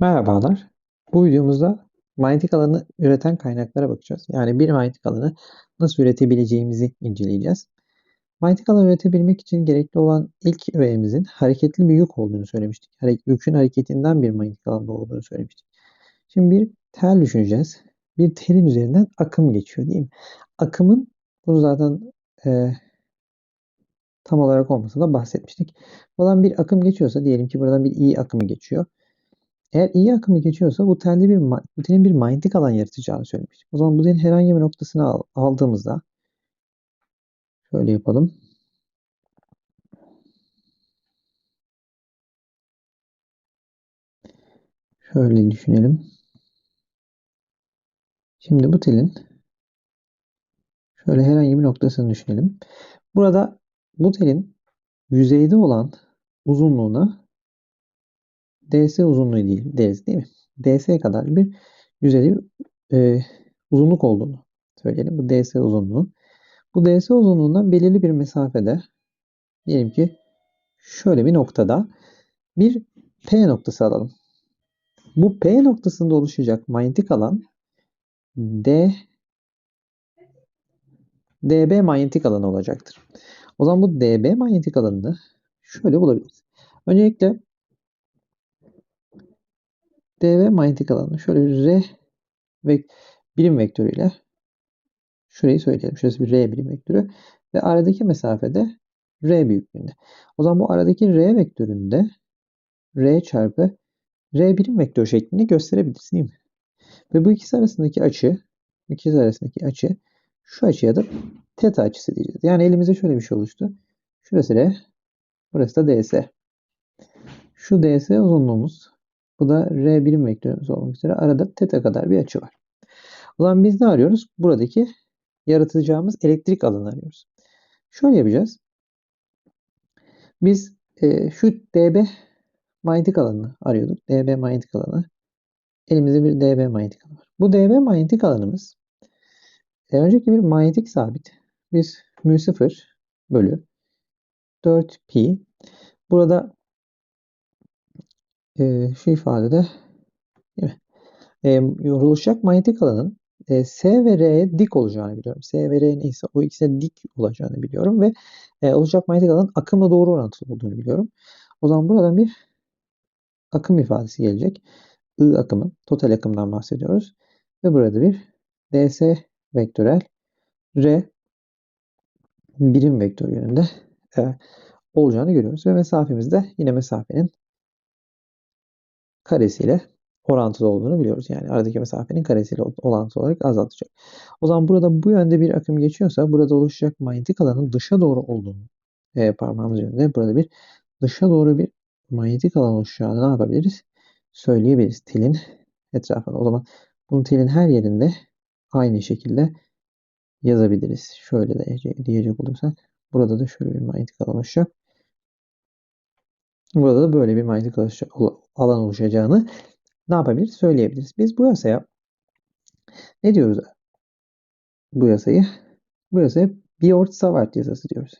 Merhabalar. Bu videomuzda manyetik alanı üreten kaynaklara bakacağız. Yani bir manyetik alanı nasıl üretebileceğimizi inceleyeceğiz. Manyetik alan üretebilmek için gerekli olan ilk öğemizin hareketli bir yük olduğunu söylemiştik. Yükün hareketinden bir manyetik alanda olduğunu söylemiştik. Şimdi bir tel düşüneceğiz. Bir telin üzerinden akım geçiyor değil mi? Akımın, bunu zaten e, tam olarak olmasa da bahsetmiştik. Buradan bir akım geçiyorsa, diyelim ki buradan bir i akımı geçiyor. Eğer iyi akımı geçiyorsa bu telde bir bu telin bir manyetik alan yaratacağını söylemiş. O zaman bu telin herhangi bir noktasını al, aldığımızda şöyle yapalım. Şöyle düşünelim. Şimdi bu telin şöyle herhangi bir noktasını düşünelim. Burada bu telin yüzeyde olan uzunluğuna ds uzunluğu değil, ds değil mi? ds kadar bir yüzeyde bir e, uzunluk olduğunu söyleyelim. Bu ds uzunluğu. Bu ds uzunluğundan belirli bir mesafede diyelim ki şöyle bir noktada bir P noktası alalım. Bu P noktasında oluşacak manyetik alan D dB manyetik alanı olacaktır. O zaman bu dB manyetik alanını şöyle bulabiliriz. Öncelikle dB manyetik alanını şöyle bir R ve birim vektörüyle şurayı söyleyelim. Şurası bir R birim vektörü ve aradaki mesafede R büyüklüğünde. O zaman bu aradaki R vektöründe R çarpı R birim vektör şeklinde gösterebiliriz değil mi? Ve bu ikisi arasındaki açı, ikisi arasındaki açı şu açıya da teta açısı diyeceğiz. Yani elimizde şöyle bir şey oluştu. Şurası R, burası da ds. Şu ds uzunluğumuz, bu da R birim vektörümüz olmak üzere arada teta kadar bir açı var. O zaman biz ne arıyoruz? Buradaki yaratacağımız elektrik alanı arıyoruz. Şöyle yapacağız. Biz e, şu dB manyetik alanını arıyorduk. dB manyetik alanı. Elimizde bir dB manyetik alanı var. Bu dB manyetik alanımız e, önceki bir manyetik sabit. Biz mü 0 bölü 4 pi. Burada e, şu ifadede değil mi? E, yorulacak manyetik alanın e, S ve R'ye dik olacağını biliyorum. S ve R neyse o ikisine dik olacağını biliyorum ve e, olacak manyetik alanın akımla doğru orantılı olduğunu biliyorum. O zaman buradan bir akım ifadesi gelecek. I akımı, total akımdan bahsediyoruz. Ve burada bir ds vektörel r birim vektör yönünde e, olacağını görüyoruz. Ve mesafemiz de yine mesafenin karesiyle orantılı olduğunu biliyoruz. Yani aradaki mesafenin karesiyle orantılı olarak azaltacak. O zaman burada bu yönde bir akım geçiyorsa burada oluşacak manyetik alanın dışa doğru olduğunu e, parmağımız yönünde burada bir dışa doğru bir manyetik alan oluşacağını ne yapabiliriz? Söyleyebiliriz telin etrafında. O zaman bunu telin her yerinde aynı şekilde yazabiliriz. Şöyle de diyecek olursak. Burada da şöyle bir manyetik alan oluşacak. Burada da böyle bir manyetik alan oluşacağını ne yapabiliriz? Söyleyebiliriz. Biz bu yasaya ne diyoruz? Bu yasayı bu yasaya Biot-Savart yasası diyoruz.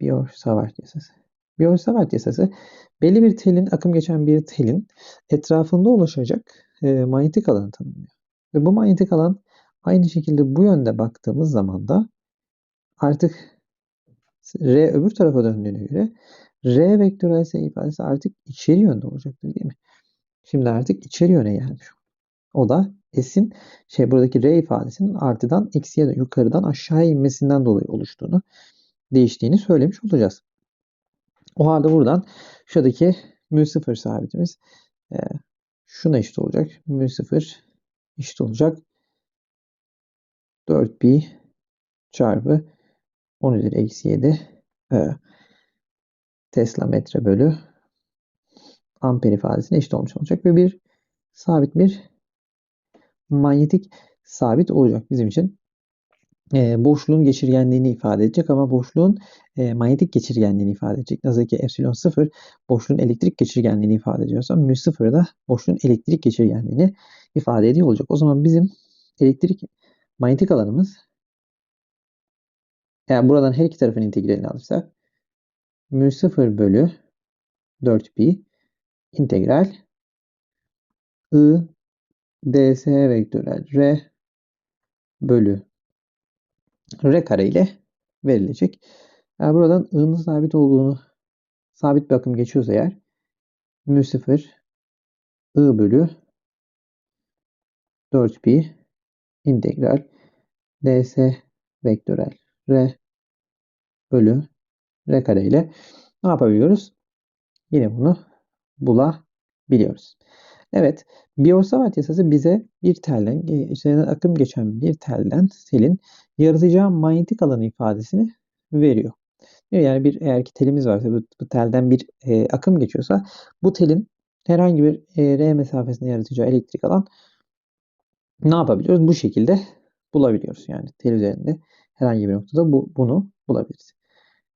Biot-Savart yasası. Biot-Savart yasası belli bir telin, akım geçen bir telin etrafında oluşacak e, manyetik alanı tanımlıyor. Ve bu manyetik alan aynı şekilde bu yönde baktığımız zaman da artık R öbür tarafa döndüğüne göre R vektörel S ifadesi artık içeri yönde olacaktır değil mi? Şimdi artık içeri yöne gelmiş. O da S'in şey buradaki R ifadesinin artıdan eksiye yukarıdan aşağı inmesinden dolayı oluştuğunu değiştiğini söylemiş olacağız. O halde buradan şuradaki mü 0 sabitimiz e, şuna eşit olacak. Mü 0 eşit olacak. 4 pi çarpı 10 üzeri eksi 7 e, Tesla metre bölü amper ifadesine eşit olmuş olacak ve bir sabit bir manyetik sabit olacak bizim için. E, boşluğun geçirgenliğini ifade edecek ama boşluğun e, manyetik geçirgenliğini ifade edecek. Nasıl ki epsilon 0 boşluğun elektrik geçirgenliğini ifade ediyorsa mü 0 da boşluğun elektrik geçirgenliğini ifade ediyor olacak. O zaman bizim elektrik manyetik alanımız yani buradan her iki tarafın integralini alırsak mü 0 bölü 4 pi integral I ds vektörel r bölü r kare ile verilecek. Eğer buradan i'nin sabit olduğunu sabit bir akım geçiyorsa eğer mü 0 i bölü 4 pi integral ds vektörel r bölü r kare ile ne yapabiliyoruz? Yine bunu bulabiliyoruz. Evet, Biot-Savart yasası bize bir telden, içeriden akım geçen bir telden selin yaratacağı manyetik alanı ifadesini veriyor. Yani bir eğer ki telimiz varsa bu, bu telden bir e, akım geçiyorsa bu telin herhangi bir e, R mesafesinde yaratacağı elektrik alan ne yapabiliyoruz? Bu şekilde bulabiliyoruz. Yani tel üzerinde herhangi bir noktada bu, bunu bulabiliriz.